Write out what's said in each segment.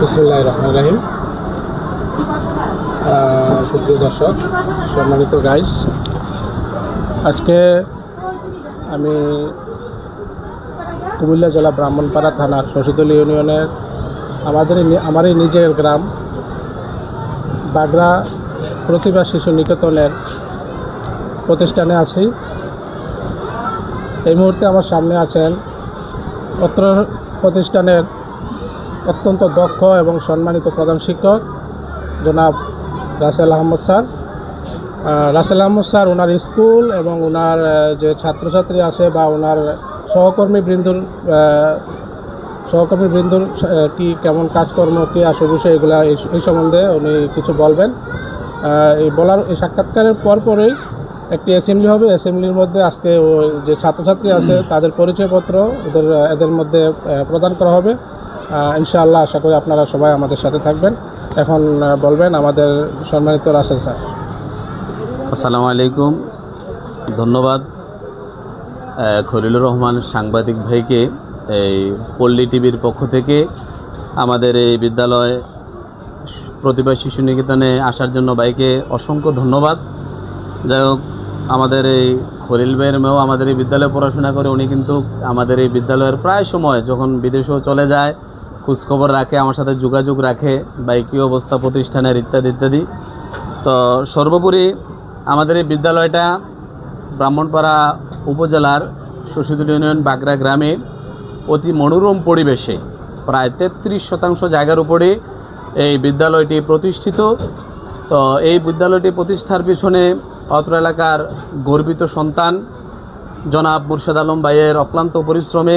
বিসমুল্লাহ রহমান রাহিম। সুপ্রিয় দর্শক, সম্মানিত গাইস আজকে আমি কুমিল্লা জেলা ব্রাহ্মণপাড়া থানার শশীতল ইউনিয়নের আমাদের আমারই নিজের গ্রাম বাগড়া প্রতিভা শিশু নিকেতনের প্রতিষ্ঠানে আছি। এই মুহূর্তে আমার সামনে আছেন অত্র প্রতিষ্ঠানের অত্যন্ত দক্ষ এবং সম্মানিত প্রধান শিক্ষক, জনাব রাসেল আহমদ স্যার। রাসেল আহমদ স্যার ওনার স্কুল এবং ওনার যে ছাত্রছাত্রী আছে বা ওনার সহকর্মী বৃন্দুর সহকর্মী বৃন্দুর কি কেমন কাজকর্ম, কী আসে বিষয় এগুলো এই- সম্বন্ধে উনি কিছু বলবেন। এই বলার, এই সাক্ষাৎকারের পরপরই একটি অ্যাসেম্বলি হবে অ্যাসেম্বলির মধ্যে আজকে যে ছাত্রছাত্রী আছে তাদের পরিচয়পত্র এদের এদের মধ্যে প্রদান করা হবে। ইনশাআল্লাহ আশা করি আপনারা সবাই আমাদের সাথে থাকবেন। এখন বলবেন আমাদের সম্মানিত রাসেল স্যার। আসসালামু আলাইকুম। ধন্যবাদ খলিলুর রহমান সাংবাদিক ভাইকে এই পল্লী টিভির পক্ষ থেকে আমাদের এই বিদ্যালয় প্রতিভা শিশু নিকেতনে আসার জন্য ভাইকে অসংখ্য ধন্যবাদ। যাই হোক আমাদের এই খলিল ভাইয়ের মেয়েও আমাদের এই বিদ্যালয়ে পড়াশোনা করে, উনি কিন্তু আমাদের এই বিদ্যালয়ের প্রায় সময় যখন বিদেশেও চলে যায়, খোঁজখবর রাখে, আমার সাথে যোগাযোগ রাখে বা কী অবস্থা প্রতিষ্ঠানের ইত্যাদি ইত্যাদি। তো সর্বোপরি আমাদের এই বিদ্যালয়টা ব্রাহ্মণপাড়া উপজেলার শশীদুল ইউনিয়ন বাগড়া গ্রামে অতি মনোরম পরিবেশে প্রায় তেত্রিশ শতাংশ জায়গার উপরে এই বিদ্যালয়টি প্রতিষ্ঠিত। তো এই বিদ্যালয়টি প্রতিষ্ঠার পিছনে অত্র এলাকার গর্বিত সন্তান, জনাব মুর্শেদ আলম ভাইয়ের অক্লান্ত পরিশ্রমে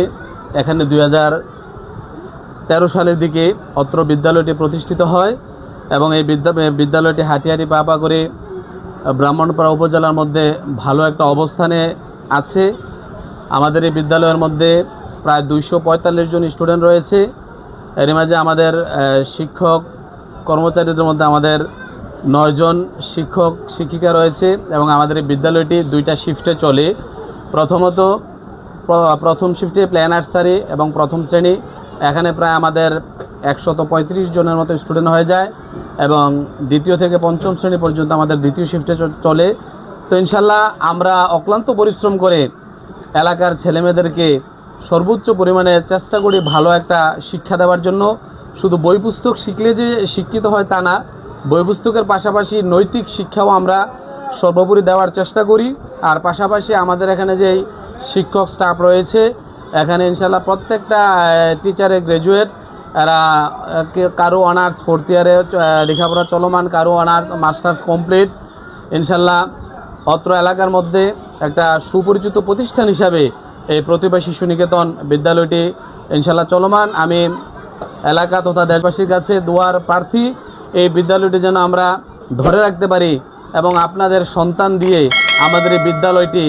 এখানে দুই হাজার তেরো সালের দিকে অত্র বিদ্যালয়টি প্রতিষ্ঠিত হয় এবং এই বিদ্যা বিদ্যালয়টি হাঁটি পা পা করে ব্রাহ্মণপাড়া উপজেলার মধ্যে ভালো একটা অবস্থানে আছে। আমাদের এই বিদ্যালয়ের মধ্যে প্রায় দুইশো পঁয়তাল্লিশ জন স্টুডেন্ট রয়েছে। এর মাঝে আমাদের শিক্ষক কর্মচারীদের মধ্যে আমাদের নয়জন শিক্ষক, শিক্ষিকা রয়েছে এবং আমাদের বিদ্যালয়টি দুইটা শিফটে চলে। প্রথমত প্রথম শিফটে প্লে নার্সারি এবং প্রথম শ্রেণি। এখানে প্রায় আমাদের একশত পঁয়ত্রিশ জনের মতো স্টুডেন্ট হয়ে যায় এবং দ্বিতীয় থেকে পঞ্চম শ্রেণি পর্যন্ত আমাদের দ্বিতীয় শিফটে চলে। তো ইনশাল্লাহ আমরা অক্লান্ত পরিশ্রম করে এলাকার ছেলেমেয়েদেরকে সর্বোচ্চ পরিমাণে চেষ্টা করি ভালো একটা শিক্ষা দেওয়ার জন্য। শুধু বই পুস্তক শিখলে যে শিক্ষিত হয় তা না বই পুস্তকের পাশাপাশি নৈতিক শিক্ষাও আমরা সর্বোপরি দেওয়ার চেষ্টা করি। আর পাশাপাশি আমাদের এখানে যে শিক্ষক স্টাফ রয়েছে, এখানে ইনশাল্লাহ প্রত্যেকটা টিচারে গ্র্যাজুয়েট এরা কারও অনার্স ফোর্থ ইয়ারে লেখাপড়া চলমান, কারও অনার্স মাস্টার্স কমপ্লিট ইনশাল্লাহ অত্র এলাকার মধ্যে একটা সুপরিচিত প্রতিষ্ঠান হিসাবে এই প্রতিভা শিশু নিকেতন বিদ্যালয়টি ইনশাল্লাহ চলমান। আমি এলাকা তথা দেশবাসীর কাছে দুয়ার প্রার্থী। এই বিদ্যালয়টি যেন আমরা ধরে রাখতে পারি এবং আপনাদের সন্তান দিয়ে আমাদের এই বিদ্যালয়টি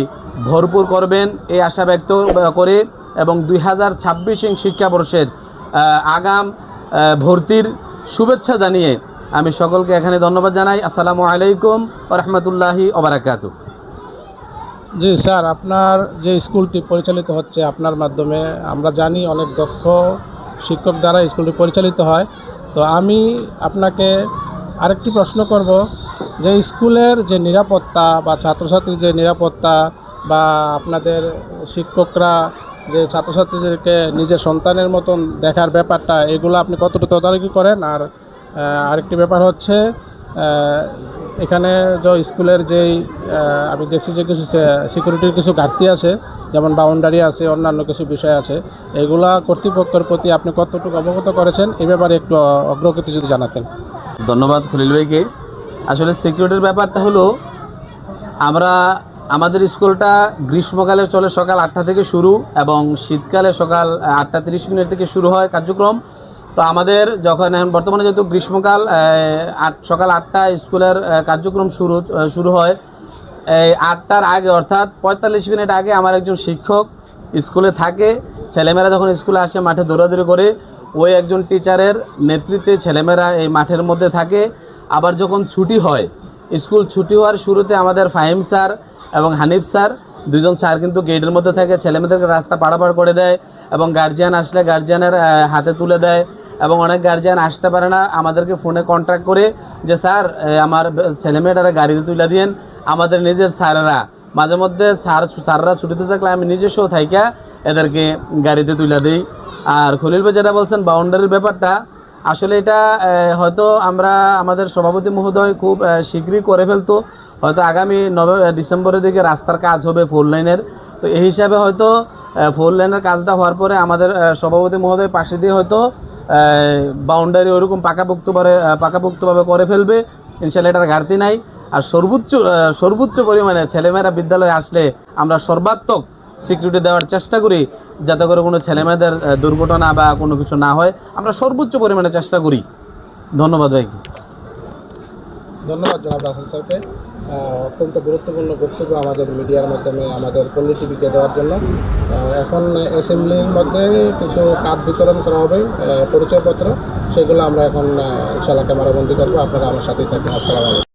ভরপুর করবেন, এই আশা ব্যক্ত করে এবং দুই হাজার ছাব্বিশ শিক্ষাবর্ষের আগাম ভর্তির শুভেচ্ছা জানিয়ে আমি সকলকে এখানে ধন্যবাদ জানাই। আসসালামু আলাইকুম রহমতুল্লাহি ওবরাকাতু জি স্যার, আপনার যে স্কুলটি পরিচালিত হচ্ছে আপনার মাধ্যমে, আমরা জানি অনেক দক্ষ শিক্ষক দ্বারা স্কুলটি পরিচালিত হয়। তো আমি আপনাকে আরেকটি প্রশ্ন করব যে স্কুলের যে নিরাপত্তা বা ছাত্রছাত্রীর যে নিরাপত্তা বা আপনাদের শিক্ষকরা যে ছাত্রছাত্রীদেরকে নিজের সন্তানের মতন দেখার ব্যাপারটা, এগুলো আপনি কতটুকু তদারকি করেন? আর আরেকটি ব্যাপার হচ্ছে এখানে যে স্কুলের যেই আমি দেখছি যে কিছু সিকিউরিটির কিছু ঘাটতি আছে, যেমন বাউন্ডারি আছে, অন্যান্য কিছু বিষয় আছে, এগুলা কর্তৃপক্ষের প্রতি আপনি কতটুকু অবগত করেছেন, এ ব্যাপারে একটু অগ্রগতি যদি জানাতেন। ধন্যবাদ খলিল ভাইকে। আসলে সিকিউরিটির ব্যাপারটা হলো, আমরা, আমাদের স্কুলটা গ্রীষ্মকালে চলে সকাল আটটা থেকে শুরু এবং শীতকালে সকাল আটটা তিরিশ মিনিট থেকে শুরু হয় কার্যক্রম। তো আমাদের যখন এখন বর্তমানে যেহেতু গ্রীষ্মকাল আট, সকাল আটটা স্কুলের কার্যক্রম শুরু শুরু হয়। এই আটটার আগে, অর্থাৎ পঁয়তাল্লিশ মিনিট আগে আমার একজন শিক্ষক স্কুলে থাকে। ছেলেমেয়েরা যখন স্কুলে আসে, মাঠে দৌড়াদৌড়ি করে, ওই একজন টিচারের নেতৃত্বে ছেলেমেয়েরা এই মাঠের মধ্যে থাকে। আবার যখন ছুটি হয়, স্কুল ছুটি হওয়ার শুরুতে আমাদের ফাহিম স্যার এবং হানিফ স্যার দুজন স্যার কিন্তু গেটের মধ্যে থাকে। ছেলেমেয়েদেরকে রাস্তা পাড়াপাড় করে দেয় এবং গার্জিয়ান আসলে গার্জিয়ানের হাতে তুলে দেয়। এবং অনেক গার্জিয়ান আসতে পারে না। আমাদেরকে ফোনে কন্ট্যাক্ট করে যে, স্যার আমার ছেলেমেয়েটারা গাড়িতে তুলে দিয়েন। আমাদের নিজের স্যারেরা। মাঝে মধ্যে স্যার, স্যাররা ছুটিতে থাকলে আমি নিজস্ব থাইকা এদেরকে গাড়িতে তুলে দিই। আর খলিল ভাই যেটা বলছেন বাউন্ডারির ব্যাপারটা, আসলে এটা হয়তো আমরা আমাদের সভাপতি মহোদয় খুব শীঘ্রই করে ফেলতো। হয়তো আগামী নভে ডিসেম্বরের দিকে রাস্তার কাজ হবে ফোর লাইনের তো এই হিসাবে হয়তো ফোর লাইনের কাজটা হওয়ার পরে আমাদের সভাপতি মহোদয় পাশে দিয়ে হয়তো বাউন্ডারি ওরকম পাকাপোক্তভাবে পাকাপোক্তভাবে করে ফেলবে। ইনশাল্লাহ এটার ঘাটতি নাই। আর সর্বোচ্চ সর্বোচ্চ পরিমাণে ছেলেমেয়েরা বিদ্যালয়ে আসলে আমরা সর্বাত্মক সিকিউরিটি দেওয়ার চেষ্টা করি, যাতে করে কোনো ছেলেমেয়েদের দুর্ঘটনা বা কোনো কিছু না হয়। আমরা সর্বোচ্চ পরিমাণে চেষ্টা করি। ধন্যবাদ ভাইকে। ধন্যবাদ জনাব রাসেল স্যারকে। অত্যন্ত গুরুত্বপূর্ণ বক্তব্য আমাদের মিডিয়ার মাধ্যমে আমাদের পল্লী টিভিকে দেওয়ার জন্য। এখন অ্যাসেম্বলির মধ্যে কিছু কার্ড বিতরণ করা হবে পরিচয়পত্র। সেগুলো আমরা এখন ইনশাল্লাহ ক্যামেরাবন্দি করব। আপনারা আমার সাথেই থাকবেন। আসসালামু আলাইকুম।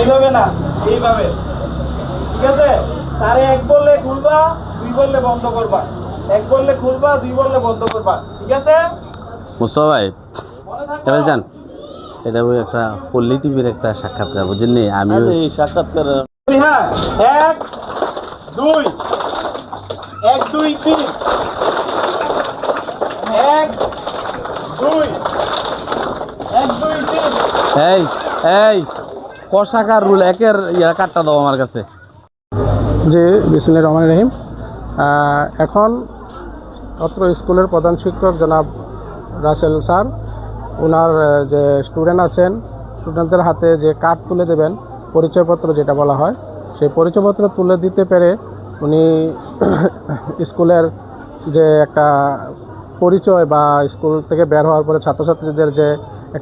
এইভাবে না, এইভাবে। ঠিক আছে? তারে এক বললে খুলবা দুই বললে বন্ধ করবা। এক বললে খুলবা দুই বললে বন্ধ করবা। ঠিক আছে? মুস্তফা ভাই মনে এবার যান। এটা ওই একটা পল্লী টিভির একটা সাক্ষাৎকার বুঝছেন নি আমিও এই সাক্ষাৎকার হ্যাঁ। এক দুই। এক দুই তিন। এক দুই। এক দুই তিন। এই এই কষাকার রুল একের ইয়া কাটটা দাও আমার কাছে। জি বিসমুল্লাহ রহমান রহিম। এখন অত্র স্কুলের প্রধান শিক্ষক জনাব রাসেল স্যার ওনার যে স্টুডেন্ট আছেন স্টুডেন্টদের হাতে যে কার্ড তুলে দেবেন, পরিচয়পত্র যেটা বলা হয়, সেই পরিচয়পত্র তুলে দিতে পেরে উনি স্কুলের যে একটা পরিচয় বা স্কুল থেকে বের হওয়ার পরে ছাত্রছাত্রীদের যে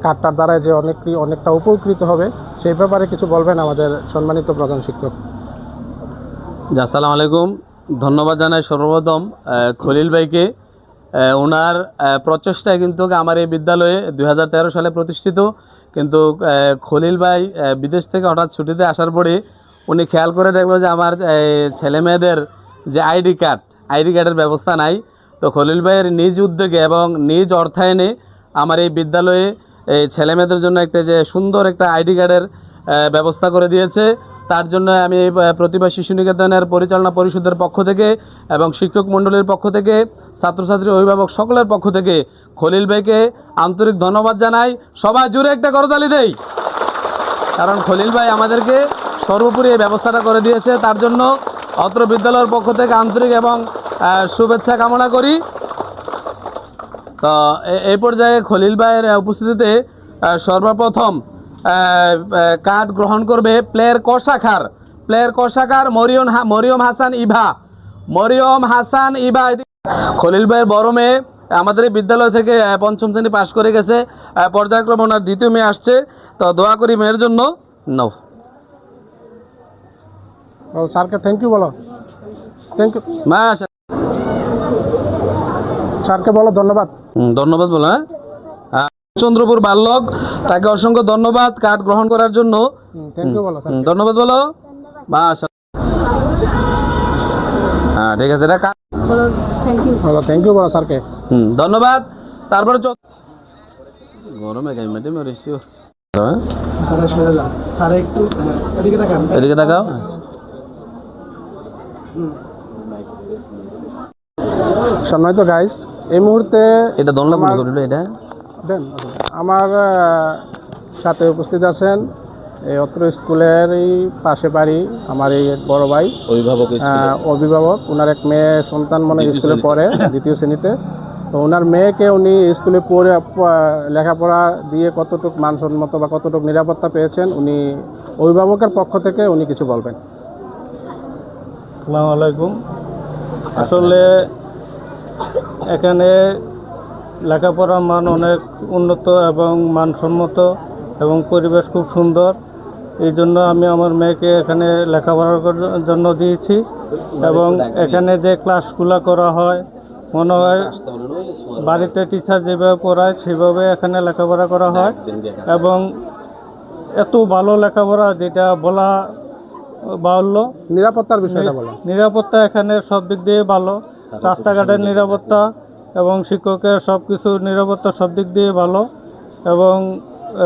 কার্ডটার দ্বারা যে অনেক অনেকটা উপকৃত হবে, সেই ব্যাপারে কিছু বলবেন আমাদের সম্মানিত প্রধান শিক্ষক? আসসালামু আলাইকুম। ধন্যবাদ জানাই সর্বপ্রথম খলিল ভাইকে। ওনার প্রচেষ্টায় কিন্তু আমার এই বিদ্যালয়ে দু হাজার তেরো সালে প্রতিষ্ঠিত। কিন্তু খলিল ভাই বিদেশ থেকে হঠাৎ ছুটিতে আসার পরে উনি খেয়াল করে দেখল যে আমার ছেলে মেয়েদের যে আইডি কার্ড, আইডি কার্ডের ব্যবস্থা নাই। তো খলিল ভাইয়ের নিজ উদ্যোগে এবং নিজ অর্থায়নে আমার এই বিদ্যালয়ে এই ছেলে মেয়েদের জন্য একটা যে সুন্দর একটা আইডি কার্ডের ব্যবস্থা করে দিয়েছে। তার জন্য আমি প্রতিভা শিশু নিকেতনের পরিচালনা পরিষদের পক্ষ থেকে এবং শিক্ষক মণ্ডলীর পক্ষ থেকে, ছাত্রছাত্রী অভিভাবক সকলের পক্ষ থেকে খলিল ভাইকে আন্তরিক ধন্যবাদ জানাই। সবাই জুড়ে একটা করতালি দেই। কারণ খলিল ভাই আমাদেরকে সর্বোপরি এই ব্যবস্থাটা করে দিয়েছে। তার জন্য অত্র বিদ্যালয়ের পক্ষ থেকে আন্তরিক এবং শুভেচ্ছা কামনা করি। তো এই পর্যায়ে খলিল ভাইয়ের উপস্থিতিতে সর্বপ্রথম কার্ড গ্রহণ করবে প্লেয়ার কষাখার। প্লেয়ার কষাখার মরিয়ম হা- মরিয়ম হাসান ইভা। মরিয়ম হাসান ইভা খলিল ভাইয়ের বড় মেয়ে আমাদের এই বিদ্যালয় থেকে পঞ্চম শ্রেণি পাশ করে গেছে। পর্যায়ক্রমে ওনার দ্বিতীয় মেয়ে আসছে। তো দোয়া করি মেয়ের জন্য। নাও। স্যারকে থ্যাংক ইউ বলো। থ্যাংক ইউ মা স্যারকে বলো ধন্যবাদ। ধন্যবাদ বলো হ্যাঁ। চন্দ্রপুর বাল্লক তাকে অসংখ্য ধন্যবাদ কার্ড গ্রহণ করার জন্য। থ্যাংক ইউ বলো স্যার হুম, ধন্যবাদ বলো। হ্যাঁ ঠিক আছে এটা থ্যাংক ইউ বলো স্যারকে। হুম ধন্যবাদ। তারপরে গরমে গাই মেটে মেরেছি হ্যাঁ এদিকে দেখাও সম্মানিত গাইস এই মুহূর্তে এটা দনলা করিল এটা? দেন আমার সাথে উপস্থিত আছেন এই অত্র স্কুলের এই পাশে বাড়ি আমার এই বড় ভাই অভিভাবক আহ, অভিভাবক। ওনার এক মেয়ে সন্তান মনে স্কুলে পড়ে দ্বিতীয় শ্রেণীতে। তো ওনার মেয়েকে উনি স্কুলে পড়ে লেখাপড়া দিয়ে কতটুকু মানসম্মত বা কতটুকু নিরাপত্তা পেয়েছেন উনি অভিভাবকের পক্ষ থেকে উনি কিছু বলবেন। আসসালামু আলাইকুম। আসলে এখানে লেখাপড়ার মান অনেক উন্নত এবং মানসম্মত এবং পরিবেশ খুব সুন্দর। এই জন্য আমি আমার মেয়েকে এখানে লেখাপড়ার জন্য দিয়েছি এবং এখানে যে ক্লাসগুলো করা হয় মনে হয় বাড়িতে টিচার যেভাবে পড়ায় সেভাবে এখানে লেখাপড়া করা হয় এবং এত ভালো লেখাপড়া যেটা বলা বাহুল্য। নিরাপত্তার বিষয়টা বলেন নিরাপত্তা এখানে সব দিক দিয়ে ভালো। রাস্তাঘাটের নিরাপত্তা এবং শিক্ষকের সব কিছু নিরাপত্তা সব দিক দিয়ে ভালো। এবং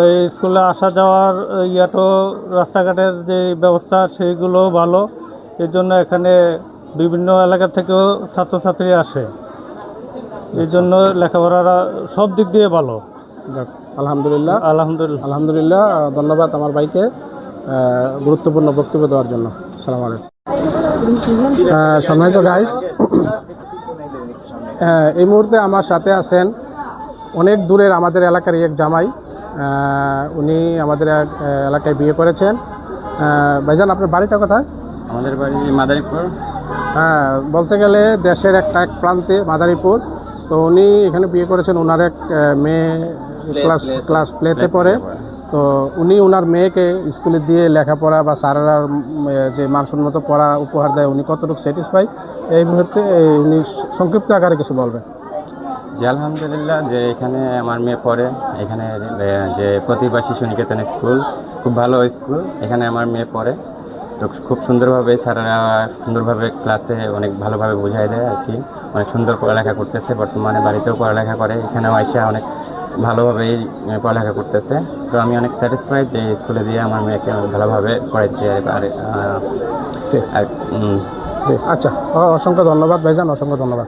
এই স্কুলে আসা যাওয়ার ইয়াটো রাস্তাঘাটের যে ব্যবস্থা সেইগুলো ভালো। এর জন্য এখানে বিভিন্ন এলাকা থেকেও ছাত্রছাত্রী আসে। এই জন্য লেখাপড়ারা সব দিক দিয়ে ভালো। আলহামদুলিল্লাহ। আলহামদুলিল্লাহ। আলহামদুলিল্লাহ ধন্যবাদ আমার ভাইকে গুরুত্বপূর্ণ বক্তব্য দেওয়ার জন্য। সালাম আলাইকুম। সম্মানিত গাইস এই মুহূর্তে আমার সাথে আছেন অনেক দূরের আমাদের এলাকার এক জামাই উনি আমাদের এক, এলাকায় বিয়ে করেছেন। ভাইজান আপনার বাড়িটা কোথায়? আমাদের বাড়ি মাদারীপুর। হ্যাঁ বলতে গেলে দেশের একটা এক প্রান্তে মাদারীপুর। তো উনি এখানে বিয়ে করেছেন ওনার এক মেয়ে ক্লাস ক্লাস প্লেতে পড়ে। তো উনি ওনার মেয়েকে স্কুলে দিয়ে লেখাপড়া বা স্যারেরা উম, যে মানসম্মত পড়া উপহার দেয় উনি কতটুকু স্যাটিসফাই এই মুহূর্তে উনি সংক্ষিপ্ত আকারে কিছু বলবেন। জি আলহামদুলিল্লাহ যে এখানে আমার মেয়ে পড়ে। এখানে যে প্রতিভা শিশু নিকেতন স্কুল খুব ভালো স্কুল। এখানে আমার মেয়ে পড়ে। তো খুব সুন্দরভাবে স্যারেরা সুন্দরভাবে ক্লাসে অনেক ভালোভাবে বোঝাই দেয় আর কি। অনেক সুন্দর পড়ালেখা করতেছে বর্তমানে বাড়িতেও পড়ালেখা করে। এখানেও এসে অনেক ভালোভাবেই পড়ালেখা করতেছে। তো আমি অনেক স্যাটিসফাইড যে স্কুলে দিয়ে আমার মেয়েকে অনেক ভালোভাবে পড়াচ্ছি আর আচ্ছা অসংখ্য ধন্যবাদ ভাইজান অসংখ্য ধন্যবাদ।